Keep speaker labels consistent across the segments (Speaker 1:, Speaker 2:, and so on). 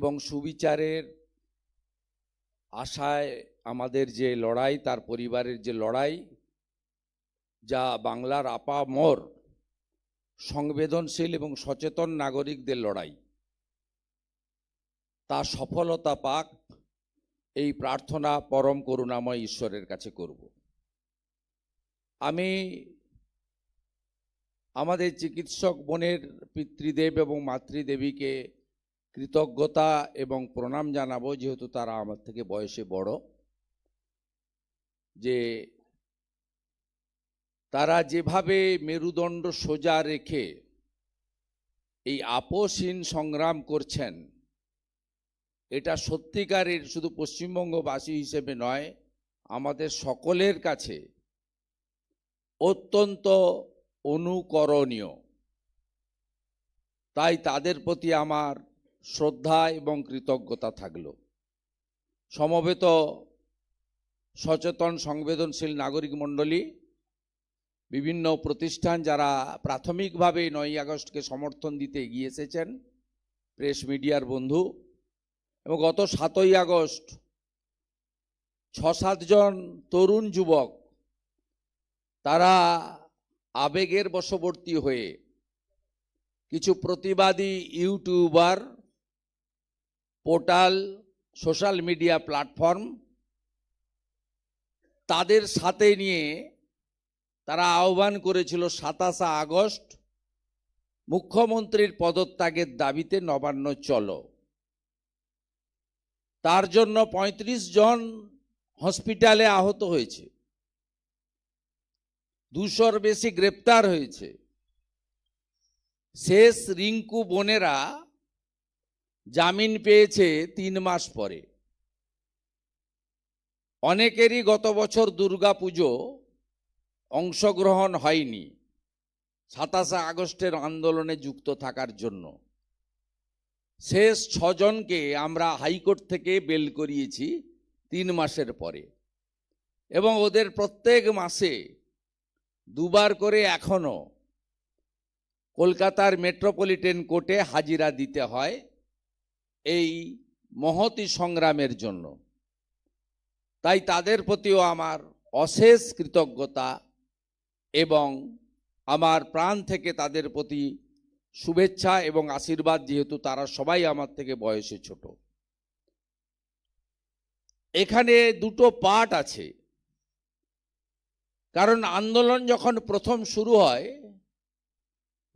Speaker 1: এবং সুবিচারের আশায় আমাদের যে লড়াই, তার পরিবারের যে লড়াই, যা বাংলার আপা আপামর সংবেদনশীল এবং সচেতন নাগরিকদের লড়াই। তা সফলতা পাক এই প্রার্থনা পরম করুণাময় ঈশ্বরের কাছে করব। আমি আমাদের চিকিৎসক বোনের পিতৃদেব এবং মাতৃদেবীকে কৃতজ্ঞতা এবং প্রণাম জানাব, যেহেতু তারা আমার থেকে বয়সে বড়। যে তারা যেভাবে মেরুদণ্ড সোজা রেখে এই আপোষহীন সংগ্রাম করছেন, এটা সত্যিকারের শুধু পশ্চিমবঙ্গবাসী হিসেবে নয়, আমাদের সকলের কাছে অত্যন্ত অনুকরণীয়। তাই তাদের প্রতি আমার শ্রদ্ধা এবং কৃতজ্ঞতা থাকল। সমবেত সচেতন সংবেদনশীল নাগরিক মণ্ডলী, বিভিন্ন প্রতিষ্ঠান যারা প্রাথমিকভাবে নয় আগস্টকে সমর্থন দিতে এগিয়ে এসেছেন, প্রেস মিডিয়ার বন্ধু এবং গত সাতই আগস্ট ছ সাতজন তরুণ যুবক, তারা আবেগের বশবর্তী হয়ে কিছু প্রতিবাদী youtuber portal, social media platform, তাদের সাথে নিয়ে তারা আহ্বান করেছিল সাতাশা আগস্ট, মুখ্যমন্ত্রীর পদত্যাগের দাবিতে নবান্ন চলো। তার জন্য ৩৫ জন হসপিটালে আহত হয়েছে। দুশোর বেশি গ্রেপ্তার হয়েছে। শেষ রিঙ্কু বোনেরা জামিন পেয়েছে তিন মাস পরে। অনেকেরই গত বছর দুর্গা পুজো অংশগ্রহণ হয়নি, সাতাশে আগস্টের আন্দোলনে যুক্ত থাকার জন্য। শেষ ছজনকে আমরা হাইকোর্ট থেকে বেল করিয়েছি তিন মাসের পরে এবং ওদের প্রত্যেক মাসে দুবার করে এখনও কলকাতার মেট্রোপলিটন কোর্টে হাজিরা দিতে হয়। এই মহতি সংগ্রামের জন্য। তাই তাদের প্রতিও আমার অশেষ কৃতজ্ঞতা এবং আমার প্রাণ থেকে তাদের প্রতি শুভেচ্ছা এবং আশীর্বাদ, যেহেতু তারা সবাই আমার থেকে বয়সে ছোট। এখানে দুটো পার্ট আছে। কারণ আন্দোলন যখন প্রথম শুরু হয়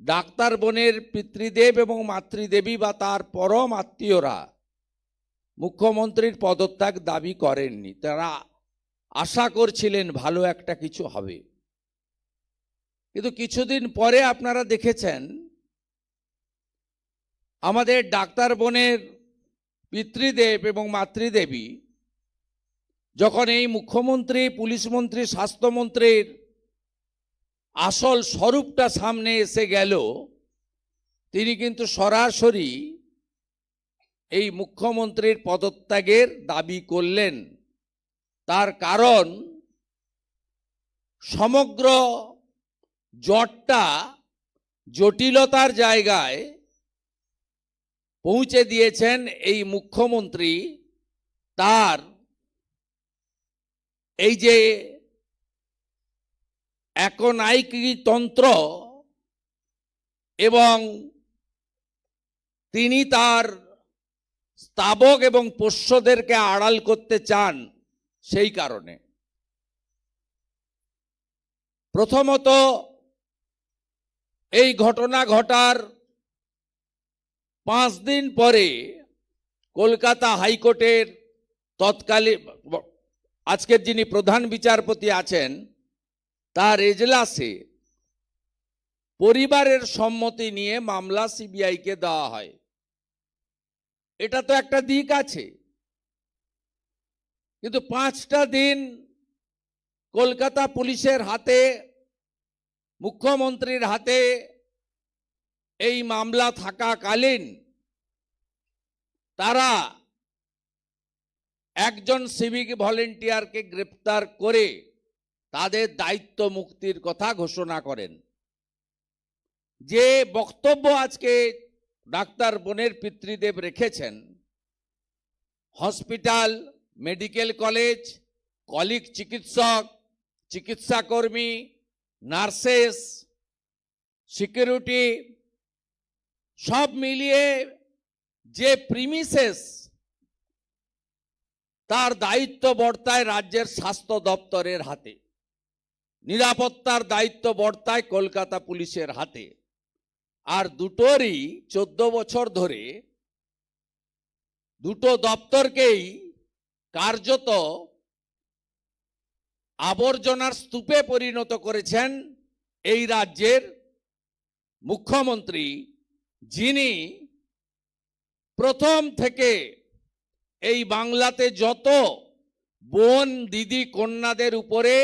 Speaker 1: ডাক্তার বোনের পিতৃদেব এবং মাতৃদেবী বা তার পরম আত্মীয়রা মুখ্যমন্ত্রীর পদত্যাগ দাবি করেননি। তারা আশা করছিলেন ভালো একটা কিছু হবে। কিন্তু কিছুদিন পরে আপনারা দেখেছেন, আমাদের ডাক্তার বোনের পিতৃদেব এবং মাতৃদেবী যখন এই মুখ্যমন্ত্রী, পুলিশ মন্ত্রী স্বাস্থ্যমন্ত্রীর আসল স্বরূপটা সামনে এসে গেল। তিনি কিন্তু সরাসরি এই মুখ্যমন্ত্রীর পদত্যাগের দাবি করলেন। তার কারণ সমগ্র জটটা জটিলতার জায়গায় পৌঁছে দিয়েছেন এই মুখ্যমন্ত্রী। তার এই যে একনায়িকতন্ত্র এবং তিনি তার স্তাবক এবং পোষ্যদেরকে আড়াল করতে চান সেই কারণে। প্রথমত এই ঘটনা ঘটার পাঁচ দিন পরে কলকাতা হাইকোর্টের তৎকালীন, আজকের যিনি প্রধান বিচারপতি আছেন তার এজলাসে পরিবারের সম্মতি নিয়ে মামলা সিবিআইকে দেওয়া হয়। এটা তো একটা দিক আছে। কিন্তু পাঁচটা দিন কলকাতা পুলিশের হাতে, মুখ্যমন্ত্রীর হাতে এই মামলা থাকাকালীন তারা একজন সিভিক ভলেন্টিয়ারকে গ্রেপ্তার করে তাদের দায়িত্ব মুক্তির কথা ঘোষণা করেন। যে বক্তব্য আজকে ডাক্তার বোনের পিতৃদেব রেখেছেন, হসপিটাল, মেডিকেল কলেজ, কলিক চিকিৎসক চিকিৎসা কর্মী নার্সেস, সিকিউরিটি, সব মিলিয়ে যে প্রিমিসেস, তার দায়িত্ব বর্তায় রাজ্যের স্বাস্থ্য দপ্তরের হাতে। নিরাপত্তার দায়িত্ব বর্তায় কলকাতা পুলিশের হাতে। আর দুটোরই চোদ্দ বছর ধরে দুটো দপ্তরকেই কার্যত আবর্জনার স্তূপে পরিণত করেছেন এই রাজ্যের মুখ্যমন্ত্রী, যিনি প্রথম থেকে এই বাংলাতে যত বোন, দিদি, কন্যাদের উপরে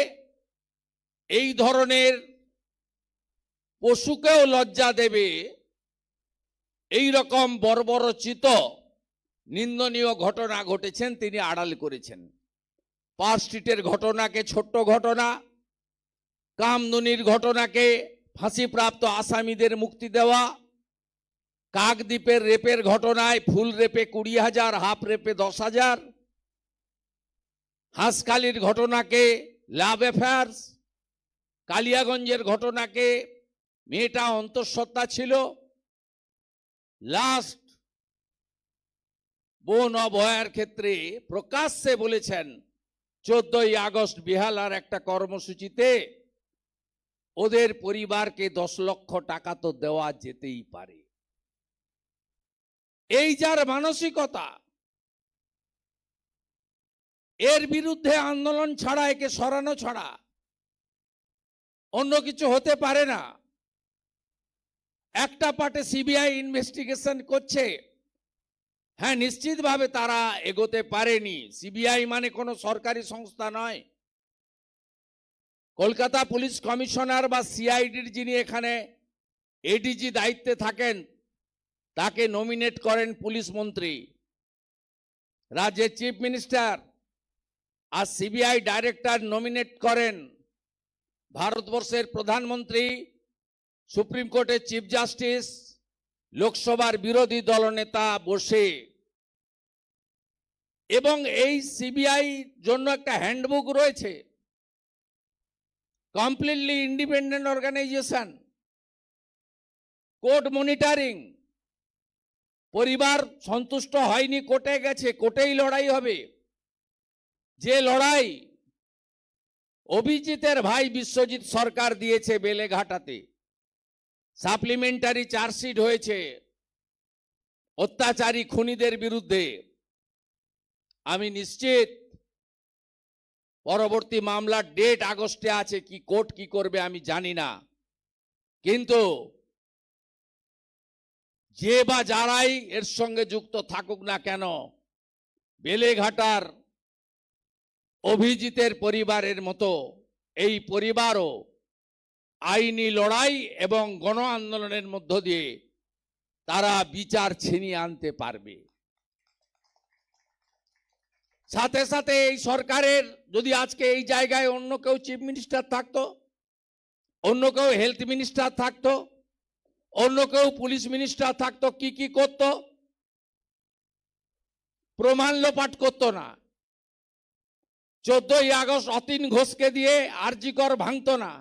Speaker 1: এই ধরনের পশুকেও লজ্জা দেবে। এই রকম বর্বরচিত, নিন্দনীয় ঘটনা ঘটেছেন, তিনি আড়াল করেছেন। পার্ক স্ট্রিটের ঘটনাকে, ছোট্ট ঘটনা, কামদুনির ঘটনাকে ফাঁসিপ্রাপ্ত আসামিদের মুক্তি দেওয়া, কাকদ্বীপের রেপের ঘটনায় ফুল রেপে কুড়ি হাজার, হাফ রেপে দশ হাজার, হাঁসখালির ঘটনাকে, লাভ অ্যাফেয়ার্স কালিয়াগঞ্জের ঘটনাকে মেয়েটা অন্তঃসত্ত্বা ছিল। লাস্ট বোন অভয়ার ক্ষেত্রে প্রকাশ্যে বলেছেন, চোদ্দই আগস্ট বিহালার একটা কর্মসূচিতে ওদের পরিবারকে দশ লক্ষ টাকা তো দেওয়া যেতেই পারে। এই যার মানসিকতা, এর বিরুদ্ধে আন্দোলন ছাড়া একে সরানো ছাড়া অন্য কিছু হতে পারে না। একটা পার্টে সিবিআই ইনভেস্টিগেশন করছে। হ্যাঁ নিশ্চিতভাবে তারা এগোতে পারেনি। সিবিআই মানে কোনো সরকারি সংস্থা নয়। কলকাতা পুলিশ কমিশনার বা সিআইডির যিনি এখানে এডিজি দায়িত্বে থাকেন, তাকে নমিনেট করেন পুলিশ মন্ত্রী। রাজ্যের চিফ মিনিস্টার আর সিবিআই ডাইরেক্টর নমিনেট করেন। ভারতবর্ষের প্রধানমন্ত্রী, সুপ্রিম কোর্টের চিফ জাস্টিস, লোকসভার বিরোধী দলনেতা বসে। এবং এই সিবিআই জন্য একটা হ্যান্ডবুক রয়েছে। Completely independent organisation. Court monitoring. পরিবার সন্তুষ্ট হয়নি, কোর্টে গেছে, কোর্টেই লড়াই হবে। যে লড়াই অভিজিতের ভাই বিশ্বজিৎ সরকার দিয়েছে বেলেঘাটাতে। সাপ্লিমেন্টারি চার্জশিট হয়েছে। অত্যাচারী খুনিদের বিরুদ্ধে। আমি নিশ্চিত পরবর্তী মামলার ডেট আগস্টে আছে, কি কোর্ট কি করবে আমি জানি না। কিন্তু যে বা যারাই এর সঙ্গে যুক্ত থাকুক না কেন, বেলেঘাটার অভিজিতের পরিবারের মতো এই পরিবারও আইনি লড়াই এবং গণ আন্দোলনের মধ্য দিয়ে তারা বিচার ছিনিয়ে আনতে পারবে। সাথে সাথে এই সরকারের যদি আজকে এই জায়গায় অন্য কেউ চিফ মিনিস্টার থাকতো, অন্য কেউ হেলথ মিনিস্টার থাকতো, অন্য কেউ পুলিশ মিনিস্টার থাকতো, কি কি করত? প্রমাণ লোপাট করতো না। চোদ্দই আগস্ট অতীন ঘোষকে দিয়ে আরজিকর ভাঙতো না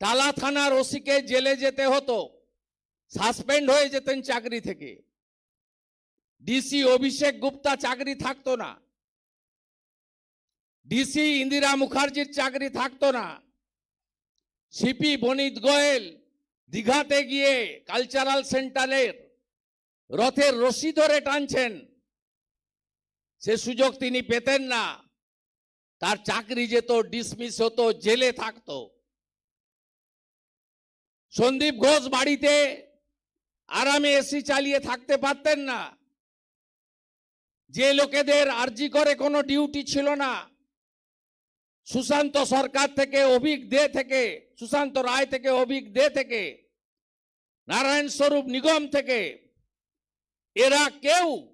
Speaker 1: টালা থানার ওসিকে জেলে যেতে হতো, সাসপেন্ড হয়ে যেতেন চাকরি থেকে। ডিসি অভিষেক গুপ্তা চাকরি থাকতো না। ডিসি ইন্দিরা মুখার্জির চাকরি থাকতো না। সিপি বনিত গোয়েল দীঘাতে গিয়ে কালচারাল সেন্টারের রথের রশি ধরে টানছেন সে সুযোগ তিনি পেতেন না। তার চাকরি যেত ডিসমিস হতো, জেলে থাকতো। সন্দীপ ঘোষ বাড়িতে আরামে এসি চালিয়ে থাকতে পারতেন না। যে লোকেদের আর্জি করে কোনো ডিউটি ছিল না। সুশান্ত সরকার থেকে, অভিক দে থেকে, সুশান্ত রায় থেকে, অভিক দে থেকে, নারায়ণ স্বরূপ নিগম থেকে, এরা কেউ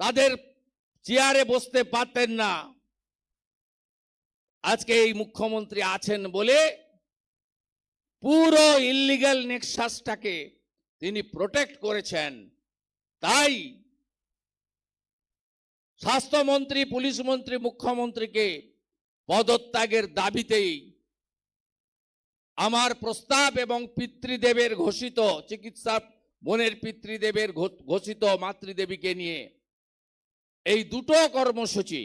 Speaker 1: তাদের চেয়ারে বসতে পারতেন না। আজকে এই মুখ্যমন্ত্রী আছেন বলে পুরো ইল্লিগাল নেক্সাসটাকে তিনি প্রোটেক্ট করেছেন। তাই স্বাস্থ্যমন্ত্রী, পুলিশ মন্ত্রী, মুখ্যমন্ত্রীকে পদত্যাগের দাবিতেই আমার প্রস্তাব এবং পিতৃদেবের ঘোষিত চিকিৎসা বোনের পিতৃদেবের ঘোষিত মাতৃদেবীকে নিয়ে এই দুটো কর্মসূচি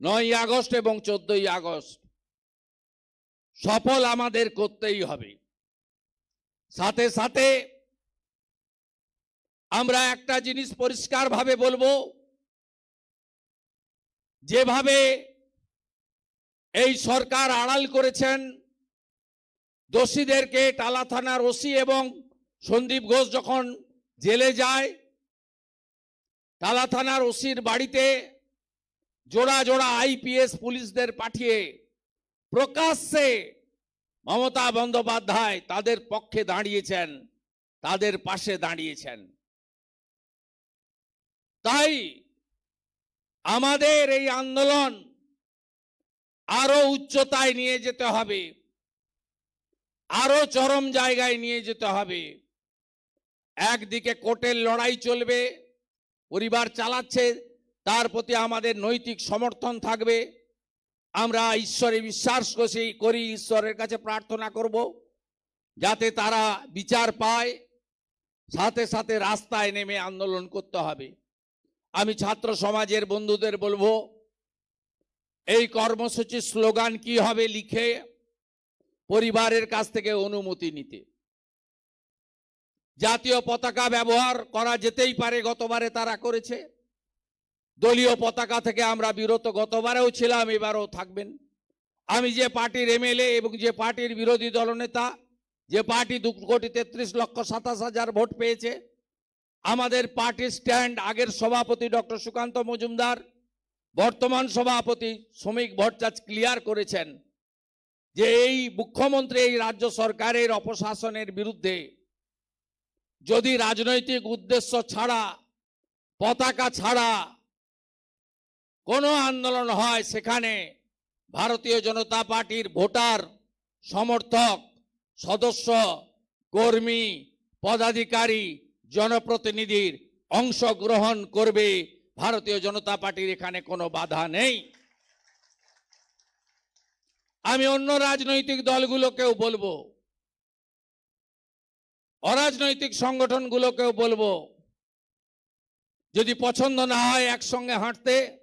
Speaker 1: নয় আগস্ট এবং চোদ্দই আগস্ট, সফল আমাদের করতেই হবে। সাথে সাথে আমরা একটা জিনিস পরিষ্কারভাবে বলব, যেভাবে এই সরকার আড়াল করেছেন, দোষীদেরকে টালা থানার ওসি এবং সন্দীপ ঘোষ যখন জেলে যায় টালা থানার ওসির বাড়িতে জোড়া জোড়া আইপিএস পুলিশদের পাঠিয়ে প্রকাশ্যে মমতা বন্দ্যোপাধ্যায় তাদের পক্ষে দাঁড়িয়েছেন, তাদের পাশে দাঁড়িয়েছেন। তাই আমাদের এই আন্দোলন আরও উচ্চতায় নিয়ে যেতে হবে, আরও চরম জায়গায় নিয়ে যেতে হবে। একদিকে কোর্টের লড়াই চলবে পরিবার চালাচ্ছে, তার প্রতি আমাদের নৈতিক সমর্থন থাকবে। আমরা ঈশ্বরে বিশ্বাস করি করি, ঈশ্বরের কাছে প্রার্থনা করব, যাতে তারা বিচার পায়, সাথে সাথে রাস্তায় নেমে আন্দোলন করতে হবে। আমি ছাত্র সমাজের বন্ধুদের বলব, এই কর্মসূচির স্লোগান কি হবে লিখে পরিবারের কাছ থেকে অনুমতি নিতে। জাতীয় পতাকা ব্যবহার করা যেতেই পারে, গতবারে তারা করেছে। দলীয় পতাকা থেকে আমরা বিরত, গতবারেও ছিলাম, এবারও থাকবেন। আমি যে পার্টির এমএলএ এবং যে পার্টির বিরোধী দলনেতা, যে পার্টি দু কোটি তেত্রিশ লক্ষ সাতাশ হাজার ভোট পেয়েছে, আমাদের পার্টির স্ট্যান্ড আগের সভাপতি ডক্টর সুকান্ত মজুমদার, বর্তমান সভাপতি শ্রমিক ভট্টাচার্য ক্লিয়ার করেছেন যে এই মুখ্যমন্ত্রী এই রাজ্য সরকারের অপশাসনের বিরুদ্ধে যদি রাজনৈতিক উদ্দেশ্য ছাড়া, পতাকা ছাড়া কোনো আন্দোলন হয়, সেখানে ভারতীয় জনতা পার্টির ভোটার, সমর্থক, সদস্য, কর্মী, পদাধিকারী, জনপ্রতিনিধির অংশগ্রহণ করবে ভারতীয় জনতা পার্টির এখানে কোনো বাধা নেই। আমি অন্য রাজনৈতিক দলগুলোকেও বলব অরাজনৈতিক সংগঠনগুলোকেও বলব, যদি পছন্দ না হয় একসঙ্গে হাঁটতে,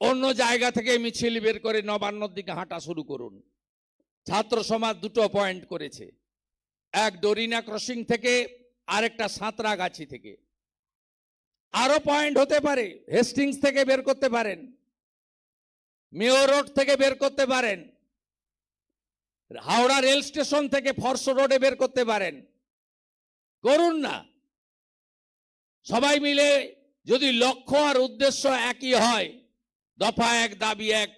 Speaker 1: অন্য জায়গা থেকে মিছিল বের করে নবান্নর দিকে হাঁটা শুরু করুন। ছাত্র সমাজ দুটো পয়েন্ট করেছে। এক ডরিনা ক্রসিং থেকে, আরেকটা সাঁতরাগাছি থেকে। আরও পয়েন্ট হতে পারে, হেস্টিংস থেকে বের করতে পারেন। মেয়র রোড থেকে বের করতে পারেন। হাওড়া রেল স্টেশন থেকে ফরস রোডে বের করতে পারেন। করুন না। সবাই মিলে যদি লক্ষ্য আর উদ্দেশ্য একই হয়, দফা এক, দাবি এক,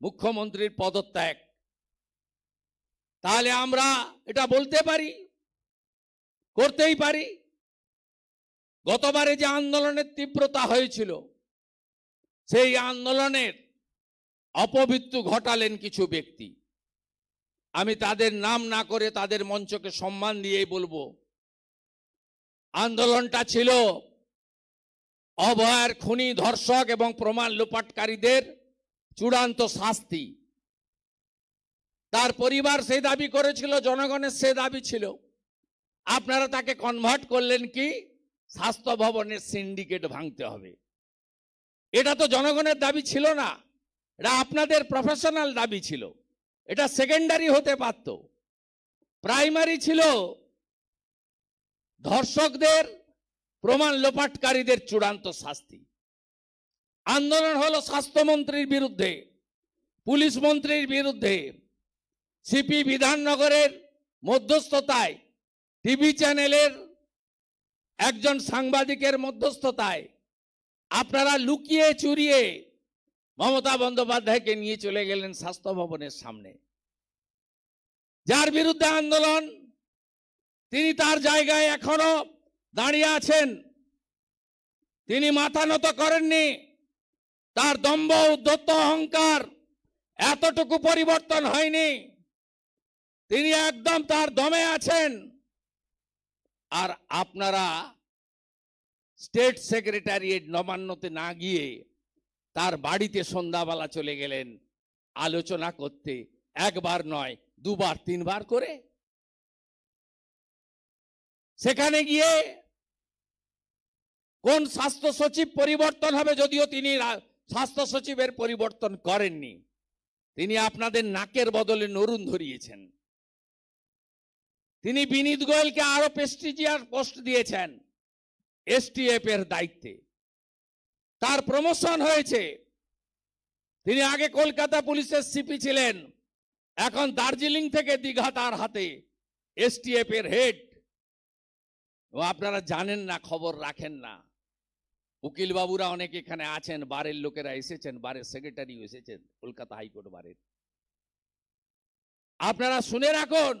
Speaker 1: মুখ্যমন্ত্রীর পদত্যাগ, তাহলে আমরা এটা বলতে পারি, করতেই পারি। গতবারে যে আন্দোলনের তীব্রতা হয়েছিল, সেই আন্দোলনের অপমৃত্যু ঘটালেন কিছু ব্যক্তি। আমি তাদের নাম না করে তাদের মঞ্চকে সম্মান দিয়েই বলব আন্দোলনটা ছিল অভয়ার খুনি ধর্ষক এবং প্রমাণ লোপাটকারীদের চূড়ান্ত শাস্তি। তার পরিবার সেই দাবি করেছিল, জনগণের সে দাবি ছিল। আপনারা তাকে কনভার্ট করলেন কি? স্বাস্থ্য ভবনের সিন্ডিকেট ভাঙতে হবে। এটা তো জনগণের দাবি ছিল না, এটা আপনাদের প্রফেশনাল দাবি ছিল। এটা সেকেন্ডারি হতে পারত। প্রাইমারি ছিল ধর্ষকদের প্রমাণ লোপাটকারীদের চূড়ান্ত শাস্তি। আন্দোলন হলো স্বাস্থ্যমন্ত্রীর বিরুদ্ধে, পুলিশ মন্ত্রীর বিরুদ্ধে, সিপি বিধাননগরের মধ্যস্থতায়, টিভি চ্যানেলের একজন সাংবাদিকের মধ্যস্থতায়। আপনারা লুকিয়ে চুরিয়ে মমতা বন্দ্যোপাধ্যায়কে নিয়ে চলে গেলেন স্বাস্থ্য ভবনের সামনে। যার বিরুদ্ধে আন্দোলন তিনি তার জায়গায় এখনও দাঁড়িয়ে আছেন। তিনি মাথা নত করেননি। তার দম্ভ, উদ্ধত্ত অহংকার এতটুকু পরিবর্তন হয়নি। তিনি একদম তার দমে আছেন। আর আপনারা স্টেট সেক্রেটারিয়েট নবান্নতে না গিয়ে তার বাড়িতে সন্ধ্যাবেলা চলে গেলেন আলোচনা করতে। একবার নয়, দুবার, তিনবার করে। সেখানে গিয়ে কোন স্বাস্থ্য সচিব পরিবর্তন হবে যদিও তিনি স্বাস্থ্য সচিবের পরিবর্তন করেননি, তিনি আপনাদের নাকের বদলে নরুন ধরিয়েছেন। তিনি বিনীত গোয়েলকে আরও প্রেস্টিজিয়ার পোস্ট দিয়েছেন এসটিএফ এর দায়িত্বে। তার প্রমোশন হয়েছে। তিনি আগে কলকাতা পুলিশের সিপি ছিলেন, এখন দার্জিলিং থেকে দীঘা তার হাতে এসটিএফ এর হেড। ও আপনারা জানেন না, খবর রাখেন না। উকিল বাবুরা অনেক এখানে আছেন, বারের লোকেরা এসেছেন, বারের সেক্রেটারি এসেছেন, কলকাতা হাইকোর্ট বারের। আপনারা শুনে রাখুন,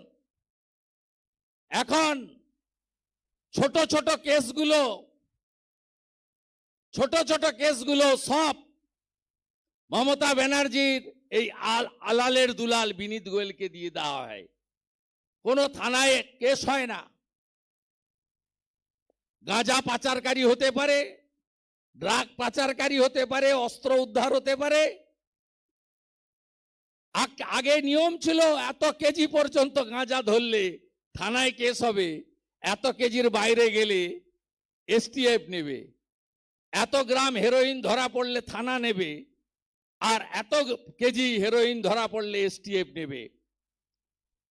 Speaker 1: এখন ছোট ছোট কেসগুলো, ছোট ছোট কেসগুলো সব মমতা ব্যানার্জির এই আল, আলালের দুলাল বিনীত গোয়েলকে দিয়ে দেওয়া হয়। কোনো থানায় কেস হয় না। গাঁজা পাচারকারী হতে পারে, ড্রাগ পাচারকারী হতে পারে, অস্ত্র উদ্ধার হতে পারে। আগে নিয়ম ছিল এত কেজি পর্যন্ত গাঁজা ধরলে থানায় কেস হবে, এত কেজির বাইরে গেলে এসটিএফ নেবে, এত গ্রাম হেরোইন ধরা পড়লে থানা নেবে, আর এত কেজি হেরোইন ধরা পড়লে এসটিএফ নেবে।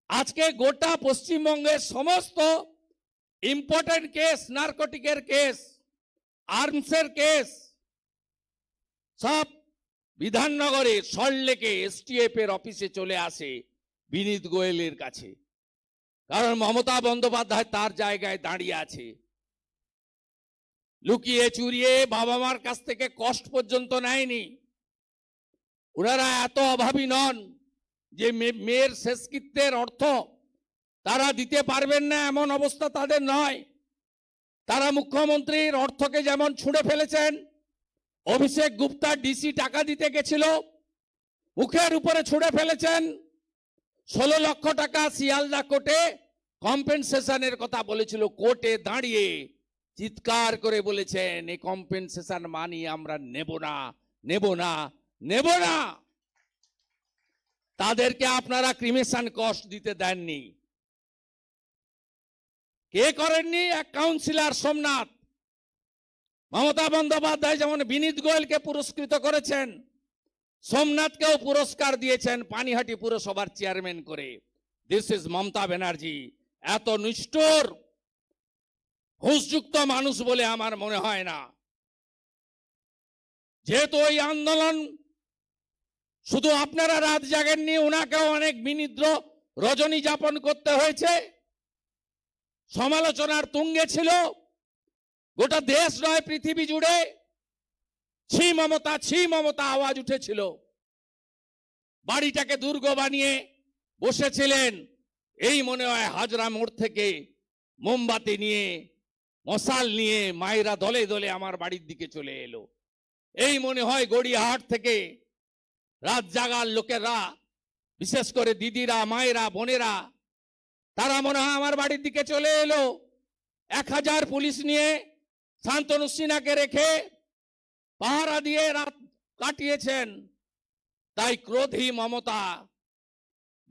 Speaker 1: আজকে গোটা পশ্চিমবঙ্গের সমস্ত ইম্পর্টেন্ট কেস নার্কোটিকের কেস আর্মসের কেস সব বিধাননগরে সল্টলেকে এসটিএফ এর অফিসে চলে আসে বিনীত গোয়েলের কাছে। কারণ মমতা বন্দ্যোপাধ্যায় তার জায়গায় দাঁড়িয়ে আছে। লুকিয়ে চুরিয়ে বাবা মার কাছ থেকে কষ্ট পর্যন্ত নেয়নি। ওনারা এত অভাবী নন যে মেয়ের শেষকৃত্যের অর্থ তারা দিতে পারবেন না, এমন অবস্থা তাদের নয়। তারা মুখ্যমন্ত্রীর অর্থকে যেমন ছুঁড়ে ফেলেছেন, অভিষেক গুপ্তা ডিসি টাকা দিতে গেছিল, মুখের উপরে ছুঁড়ে ফেলেছেন, ষোলো লক্ষ টাকা শিয়ালদা কোর্টে কম্পেনসেশনের কথা বলেছিল, কোর্টে দাঁড়িয়ে চিৎকার করে বলেছেন এই কম্পেনসেশন মানি আমরা নেব না নেব না নেব না। তাদেরকে আপনারা ক্রিমেশন কস্ট দিতে দেননি। কে করেননি? এক কাউন্সিলর সোমনাথ। মমতা বন্দ্যোপাধ্যায় যেমন বিনীত গোয়েলকে পুরস্কৃত করেছেন, সোমনাথকেও পুরস্কার দিয়েছেন পানিহাটি পুরসভার চেয়ারম্যান করে। This is Mamata Banerjee. এত নিষ্ঠুর, হুঁশযুক্ত মানুষ বলে আমার মনে হয় না। যেহেতু ওই আন্দোলন শুধু আপনারা রাত জাগেননি ওনাকেও অনেক বিনিদ্র রজনী যাপন করতে হয়েছে। সমালোচনার তুঙ্গে ছিল। গোটা দেশ নয়, পৃথিবী জুড়ে ছি মমতা ছি মমতা আওয়াজ উঠেছিল। বাড়িটাকে দুর্গ বানিয়ে বসেছিলেন এই মনে হয় হাজরা মোড় থেকে মোমবাতি নিয়ে, মশাল নিয়ে মায়েরা দলে দলে আমার বাড়ির দিকে চলে এলো। এই মনে হয় গড়িয়াহাট থেকে রাত জাগার লোকেরা, বিশেষ করে দিদিরা, মায়েরা, বোনেরা তারা মনে হয় আমার বাড়ির দিকে চলে এলো। এক হাজার পুলিশ নিয়ে শান্তনু সিনহাকে রেখে পাহারা দিয়ে রাত কাটিয়েছেন। তাই ক্রোধী মমতা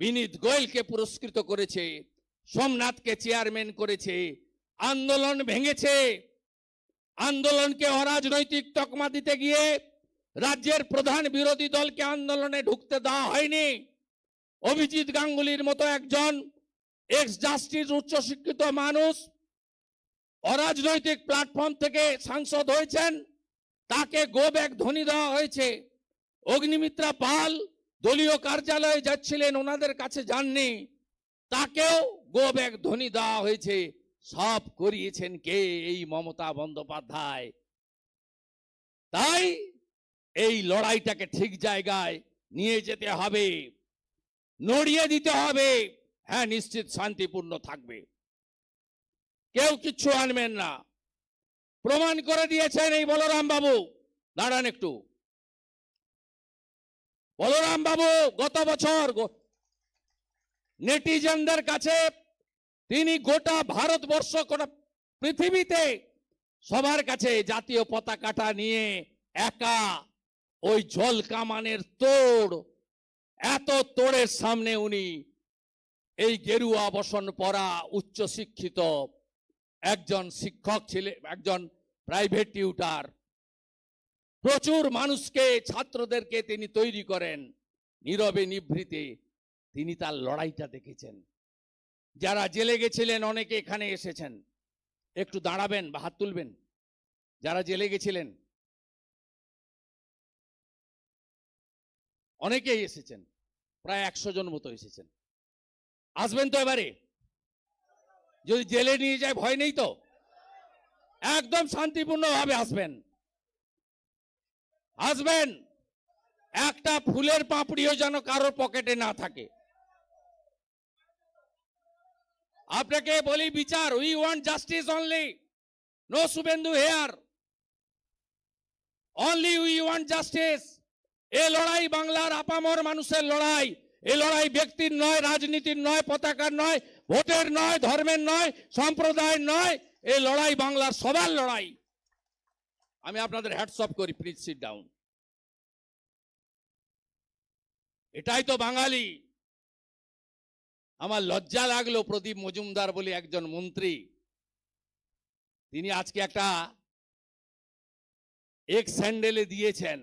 Speaker 1: বিনীত গোয়েলকে পুরস্কৃত করেছে, সোমনাথকে চেয়ারম্যান করেছে, আন্দোলন ভেঙেছে। আন্দোলনকে অরাজনৈতিক তকমা দিতে গিয়ে রাজ্যের প্রধান বিরোধী দলকে আন্দোলনে ঢুকতে দেওয়া হয়নি। অভিজিৎ গাঙ্গুলির মতো একজন এক্স জাস্টিস উচ্চশিক্ষিত মানুষ, অরাজনৈতিক প্ল্যাটফর্ম থেকে সাংসদ হয়েছেন, তাকে গো ব্যাগ ধ্বনি দেওয়া হয়েছে। অগ্নিমিত্রা পাল দলীয় কার্যালয়ে যাচ্ছিলেন, ওনাদের কাছে যাননি। তাকেও গো ব্যাগ ধ্বনি দেওয়া হয়েছে। সব করিয়েছেন কে? এই মমতা বন্দ্যোপাধ্যায়। তাই এই লড়াইটাকে ঠিক জায়গায় নিয়ে যেতে হবে, নড়িয়ে দিতে হবে। হ্যাঁ নিশ্চিত শান্তিপূর্ণ থাকবে। কেউ কিচ্ছু আনবেন না। প্রমাণ করে দিয়েছেন এই বলরাম বাবু দাঁড়ান একটু। বলরাম বাবু গত বছর নেটিজেনদের কাছে তিনি গোটা ভারতবর্ষ, গোটা পৃথিবীতে সবার কাছে জাতীয় পতাকাটা নিয়ে একা ওই জল কামানের তোড়, এত তোড়ের সামনে উনি এই গেরুয়া বসন পরা উচ্চ শিক্ষিত একজন শিক্ষক ছিলেন, একজন প্রাইভেট টিউটার প্রচুর মানুষকে, ছাত্রদেরকে তিনি তৈরি করেন নীরবে নিভৃতে। তিনি তার লড়াইটা দেখেছেন। যারা জেলে গেছিলেন, অনেকে এখানে এসেছেন। একটু দাঁড়াবেন বা হাত তুলবেন। যারা জেলে গেছিলেন, অনেকেই এসেছেন। প্রায় একশো জন মতো এসেছেন। আসবেন তো এবারে। যদি জেলে নিয়ে যায়, ভয় নেই তো? একদম শান্তিপূর্ণভাবে আসবেন। আসবেন। একটা ফুলের পাপড়িও যেন কারোর পকেটে না থাকে। আপনাকে বলি বিচার, we want justice only. No Suvendu here. Only we want justice. এ লড়াই বাংলার আপামর মানুষের লড়াই। এ লড়াই ব্যক্তির নয়, রাজনীতির নয়, পতাকার নয়, ভোটের নয়, ধর্মের নয়, সম্প্রদায়ের নয় এই লড়াই বাংলার সবার লড়াই। আমি আপনাদের হ্যাটসঅপ করি প্লিজ সিট ডাউন এটাই তো বাঙালি। আমার লজ্জা লাগল প্রদীপ মজুমদার বলে একজন মন্ত্রী। তিনি আজকে একটা এক স্যান্ডেলে দিয়েছেন।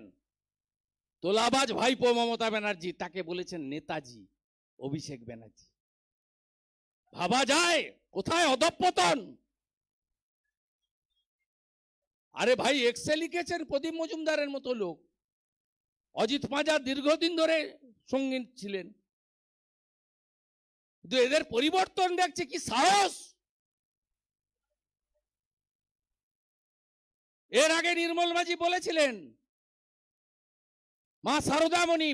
Speaker 1: তোলাবাজ ভাইপো মমতা ব্যানার্জি, তাকে বলেছেন নেতাজি, অভিষেক ব্যানার্জি। ভাবা যায়, কোথায় অধঃপতন? আরে ভাই এক্সে লিখেছেন প্রদীপ মজুমদারের মতো লোক। অজিত পাঁজা দীর্ঘদিন ধরে সঙ্গী ছিলেন। কিন্তু এদের পরিবর্তন দেখছে কি সাহস? এর আগে নির্মল মাঝি বলেছিলেন মা সারদামণি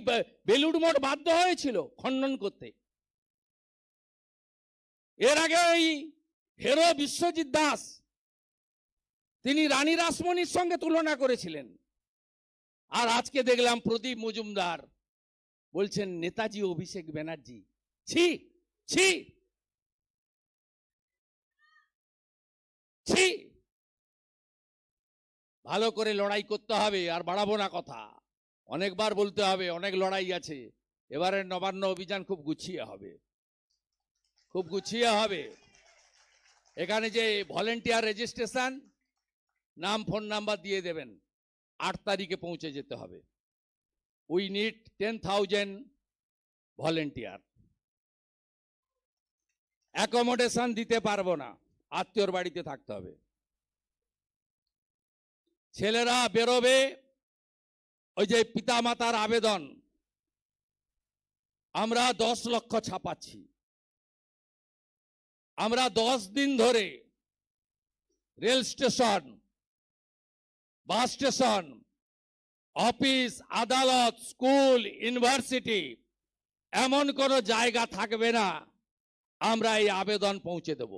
Speaker 1: বেলুড় মঠ বাধ্য হয়েছিল খণ্ডন করতে। এর আগে ওই হেরো বিশ্বজিৎ দাস, তিনি রানী রাসমণির সঙ্গে তুলনা করেছিলেন। আর আজকে দেখলাম প্রদীপ মজুমদার বলছেন, নেতাজি অভিষেক ব্যানার্জি। ছি ছি। ছি। ভালো করে লড়াই করতে হবে, আর বাড়াবো না কথা। অনেকবার বলতে হবে, অনেক লড়াই আছে। এবারের নবান্ন অভিযান খুব গুছিয়ে হবে। খুব গুছিয়ে হবে। এখানে যে ভলেন্টিয়ার রেজিস্ট্রেশন, নাম, ফোন নাম্বার দিয়ে দেবেন। আট তারিখে পৌঁছে যেতে হবে। We need ten thousand volunteer. Accommodation দিতে পারব না। আত্মীয়র বাড়িতে থাকতে হবে। ছেলেরা বেরোবে ওই যে পিতামাতার আবেদন, আমরা দশ লক্ষ ছাপাচ্ছি। আমরা দশ দিন ধরে rail station, bus station, office, আদালত, স্কুল, ইউনিভার্সিটি, এমন কোনো জায়গা থাকবে না, আমরা এই আবেদন পৌঁছে দেব।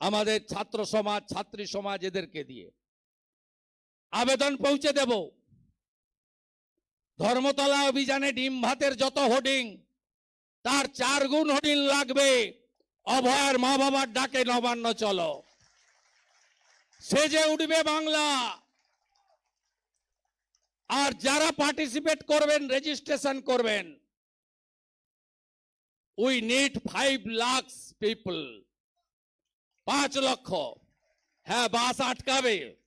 Speaker 1: আমাদের ছাত্র সমাজ, ছাত্রী সমাজ এদেরকে দিয়ে। আবেদন পৌঁছে দেব। ধর্মতলা অভিযানে ডিম ভাতের যত হোর্ডিং, তার চার গুণ হোর্ডিং লাগবে। অভয়ের মা বাবার ডাকে নবান্ন, চলো। সে যে উঠবে বাংলা। আর যারা পার্টিসিপেট করবেন রেজিস্ট্রেশন করবেন we need five lakhs people পাঁচ লক্ষ। হ্যাঁ বাস আটকাবে।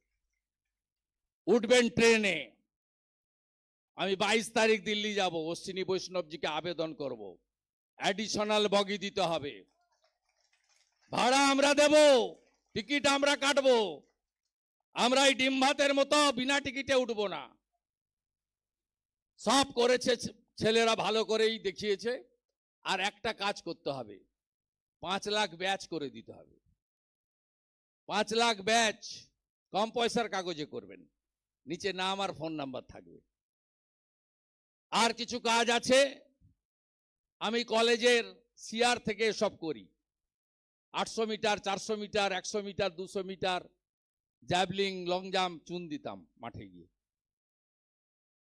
Speaker 1: উঠবেন ট্রেনে। আমি বাইশ তারিখ দিল্লি যাব, অশ্বিনী বৈষ্ণবজিকে আবেদন করব। অ্যাডিশনাল বগি দিতে হবে। ভাড়া আমরা দেব, টিকিট আমরা কাটবো। আমরা এই ডিম ভাতের মতো বিনা টিকিটে উঠবো না। সব করেছে ছেলেরা ভালো করেই দেখিয়েছে। আর একটা কাজ করতে হবে, পাঁচ লাখ ব্যাচ করে দিতে হবে। পাঁচ লাখ ব্যাচ, কম পয়সার কাগজে করবেন। নিচে নাম আর ফোন নাম্বার থাকবে। আর কিছু কাজ আছে, আমি কলেজের সিআর থেকে সব করি। আটশো মিটার, চারশো মিটার, একশো মিটার, দুশো মিটার, জ্যাভলিং লং জাম্প চুন দিতাম মাঠে গিয়ে।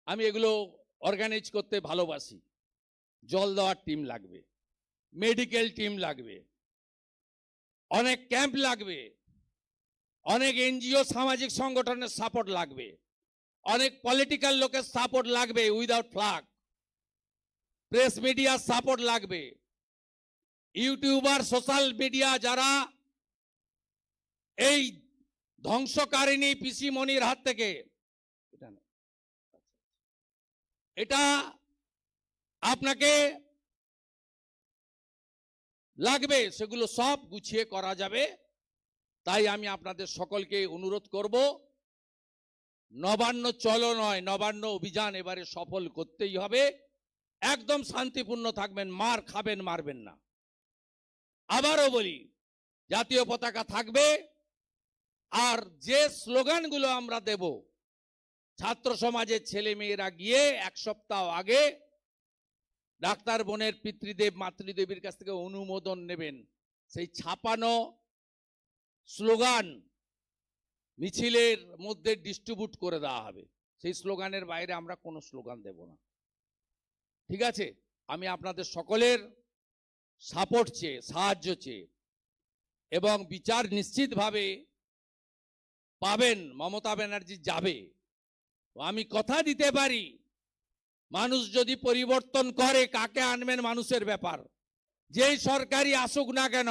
Speaker 1: আমি এগুলো অর্গানাইজ করতে ভালোবাসি। জল দেওয়ার টিম লাগবে। মেডিকেল টিম লাগবে। অনেক ক্যাম্প লাগবে। অনেক এনজিও সামাজিক সংগঠনের সাপোর্ট লাগবে। অনেক পলিটিক্যাল লোকের সাপোর্ট লাগবে উইদাউট ফ্লাগ প্রেস মিডিয়ার সাপোর্ট লাগবে। ইউটিউবার সোশ্যাল মিডিয়া যারা এই ধ্বংসকারিণী পিসিমণির হাত থেকে এটা এটা আপনাকে লাগবে, সেগুলো সব গুছিয়ে করা যাবে। তাই আমি আপনাদের সকলকে অনুরোধ করব, নবান্ন চলো নয়, নবান্ন অভিযান এবারে সফল করতেই হবে। একদম শান্তিপূর্ণ থাকবেন, মার খাবেন, মারবেন না। আবারও বলি, জাতীয় পতাকা থাকবে, আর যে স্লোগানগুলো আমরা দেব, ছাত্র সমাজের ছেলে মেয়েরা গিয়ে এক সপ্তাহ আগে ডাক্তার বোনের পিতৃদেব, মাতৃদেবীর কাছ থেকে অনুমোদন নেবেন। সেই ছাপানো স্লোগান মিছিলের মধ্যে ডিস্ট্রিবিউট করে দেওয়া হবে। সেই স্লোগানের বাইরে আমরা কোনো স্লোগান দেব না। ঠিক আছে? আমি আপনাদের সকলের সাপোর্ট চেয়ে, সাহায্য চেয়ে এবং বিচার নিশ্চিতভাবে পাবেন, মমতা ব্যানার্জি যাবে। আমি কথা দিতে পারি, মানুষ যদি পরিবর্তন করে, কাকে আনবেন মানুষের ব্যাপার? যেই সরকারি আসুক না কেন,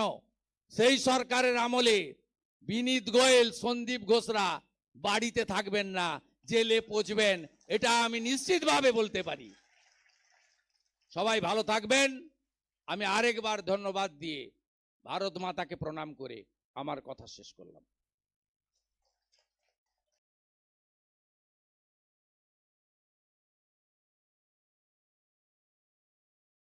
Speaker 1: সেই সরকারের আমলে বিনীত গোয়েল, সন্দীপ ঘোষরা বাড়িতে থাকবেন না, জেলে পচবেন, এটা আমি নিশ্চিতভাবে বলতে পারি। সবাই ভালো থাকবেন। আমি আরেকবার ধন্যবাদ দিয়ে ভারত মাতাকে প্রণাম করে আমার কথা শেষ করলাম।